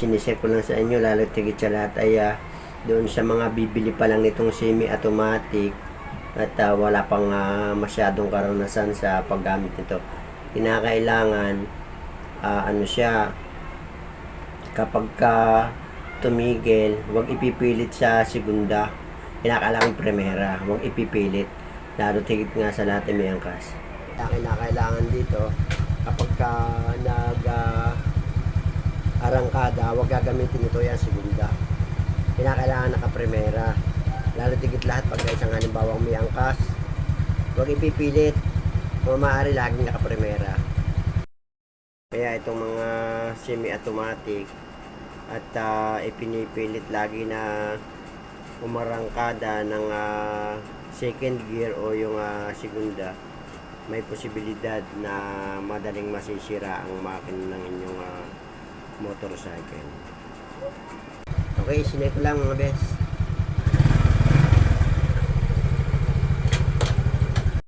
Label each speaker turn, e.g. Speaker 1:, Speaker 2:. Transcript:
Speaker 1: Sinishare ko lang sa inyo, lalo tigit sa lahat ay ah, doon sa mga bibili pa lang nitong semi-automatic at ah, wala pang ah, masyadong karanasan sa paggamit nito. Kinakailangan, ah, ano siya, kapag ka tumigil, huwag ipipilit sa segunda. Kinakailangan primera, huwag ipipilit. Lalo tigit nga sa lahat ay may angkas. Kinakailangan dito, kapag ka nag ah, arangkada, huwag gagamitin ito yan segunda. Kinakailangan naka-primera. Lalo tigit lahat pag isang halimbawa may angkas, huwag ipipilit. Kung maaari, laging naka-primera. Kaya itong mga semi-automatic at ah, ipinipilit lagi na umarangkada ng ah, second gear o yung ah, segunda may posibilidad na madaling masisira ang makina ng inyong ah, motorcycle. Okay, sinip lang mga best.